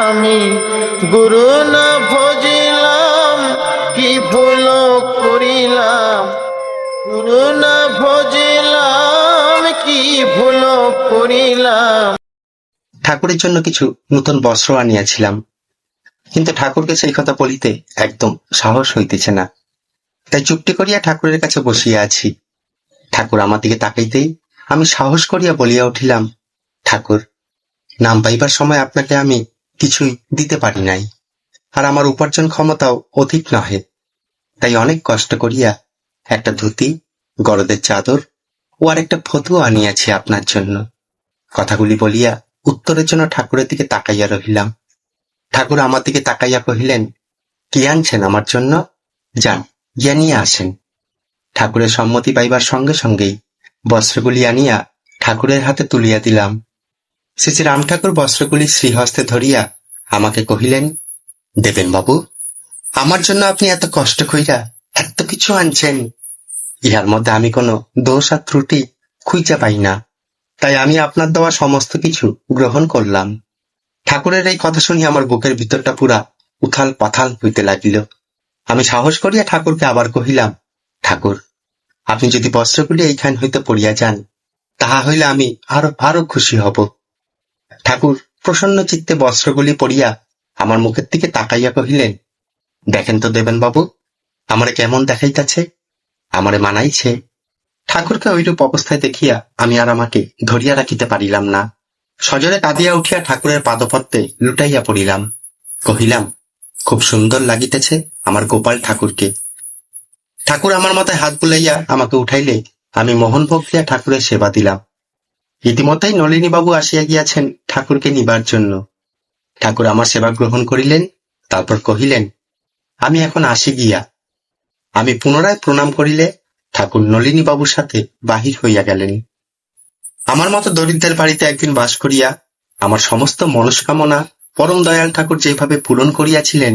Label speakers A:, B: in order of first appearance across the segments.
A: আমি গুরু না ভজিলাম, কি ভুল করিলাম? গুরু না ভজিলাম, কি ভুল করিলাম?
B: ঠাকুরের জন্য কিছু নতুন বস্ত্র আনিয়াছিলাম। কিন্তু ঠাকুরকে সেই কথা বলিতে একদম সাহস হইতেছে না। তাই চুপটি করিয়া ঠাকুরের কাছে বসিয়া আছি। ঠাকুর আমার দিকে তাকাইতেই আমি সাহস করিয়া বলিয়া উঠিলাম, ঠাকুর নাম পাইবার সময় আপনাকে আমি কিছুই দিতে পারি নাই। আর আমার উপার্জন ক্ষমতাও অধিক নহে। তাই অনেক কষ্ট করিয়া একটা ধুতি, গরদের চাদর ও আর একটা ফতুয়া আনিয়াছি আপনার জন্য। কথাগুলি বলিয়া উত্তরের জন্য ঠাকুরের দিকে তাকাইয়া রহিলাম। ঠাকুর আমার দিকে তাকাইয়া কহিলেন, কি আনছেন আমার জন্য? যান, গিয়া নিয়ে আসেন। ঠাকুরের সম্মতি পাইবার সঙ্গে সঙ্গেই বস্ত্রগুলি আনিয়া ঠাকুরের হাতে তুলিয়া দিলাম। শ্রী শ্রী রাম ঠাকুর বস্ত্রগুলি শ্রীহস্তে ধরিয়া আমাকে কহিলেন, দেবেন বাবু, আমার জন্য আপনি এত কষ্ট কইরা এত কিছু আনছেন। ইহার মধ্যে আমি কোনো দোষ আর ত্রুটি খুঁজে পাই না। তাই আমি আপনার দেওয়া সমস্ত কিছু গ্রহণ করলাম। ঠাকুরের এই কথা শুনি আমার বুকের ভিতরটা পুরা উথাল পাথাল হইতে লাগিল। আমি সাহস করিয়া ঠাকুরকে আবার কহিলাম, ঠাকুর, আপনি যদি বস্ত্রগুলি এইখান হইতে পড়িয়া যান, তাহা হইলে আমি আরও আরও খুশি হব। ঠাকুর প্রসন্ন চিত্তে বস্ত্রগুলি পড়িয়া আমার মুখের দিকে তাকাইয়া কহিলেন, দেখেন তো দেবেন বাবু আমারে কেমন দেখাইতেছে, আমারে মানাইছে। ঠাকুরকে ওইরূপ অবস্থায় দেখিয়া আমি আর আমাকে ধরিয়া রাখিতে পারিলাম না। সজরে কাঁদিয়া উঠিয়া ঠাকুরের পাদপত্তে লুটাইয়া পড়িলাম। কহিলাম, খুব সুন্দর লাগিতেছে আমার গোপাল ঠাকুরকে। ঠাকুর আমার মাথায় হাত বুলাইয়া আমাকে উঠাইলে আমি মোহন ভোগ ঠাকুরের সেবা দিলাম। ইতিমধ্যেই নলিনী বাবু আসিয়া গিয়াছেন ঠাকুরকে নিবার জন্য। ঠাকুর আমার সেবা গ্রহণ করিলেন, তারপর কহিলেন, আমি এখন আসি গিয়া। আমি পুনরায় প্রণাম করিলে ঠাকুর নলিনী বাবুর সাথে বাহির হইয়া গেলেন। আমার মতো দরিদ্রের বাড়িতে একদিন বাস করিয়া আমার সমস্ত মনস্কামনা পরম দয়াল ঠাকুর যেভাবে পূরণ করিয়াছিলেন,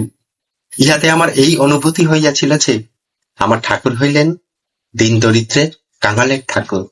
B: ইহাতে আমার এই অনুভূতি হইয়াছিল যে আমার ঠাকুর হইলেন দিন দরিদ্রের কাঙালের ঠাকুর।